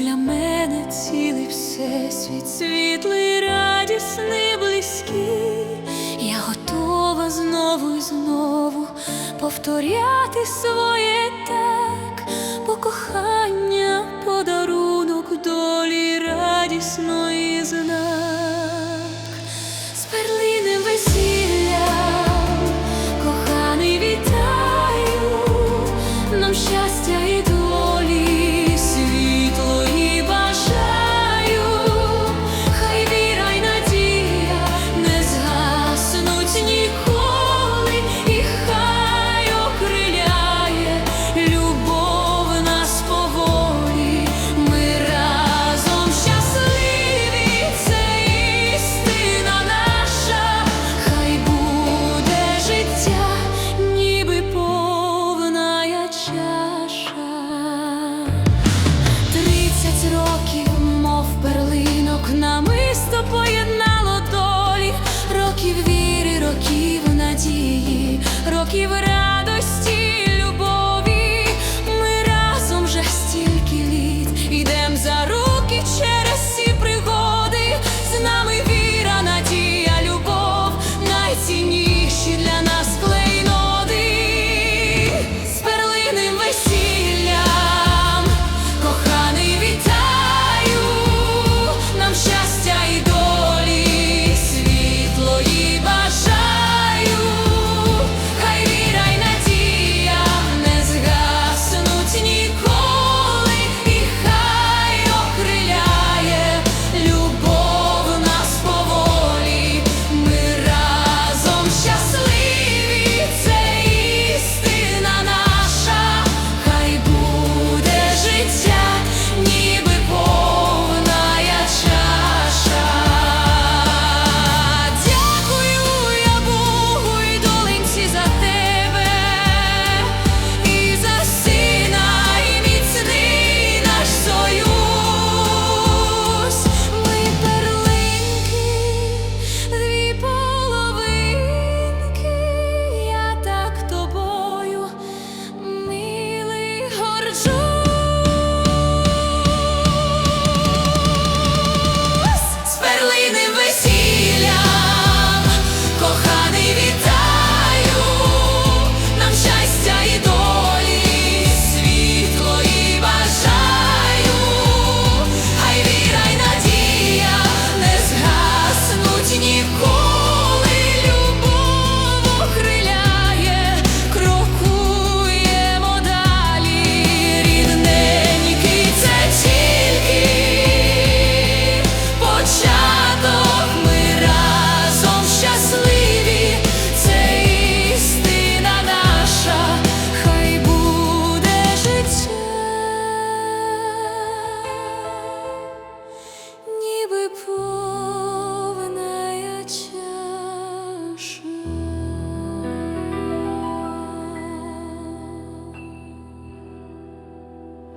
для мене цілий всесвіт, світлий, радісний, близький, я готова знову і знову повторяти своє те. вогнами.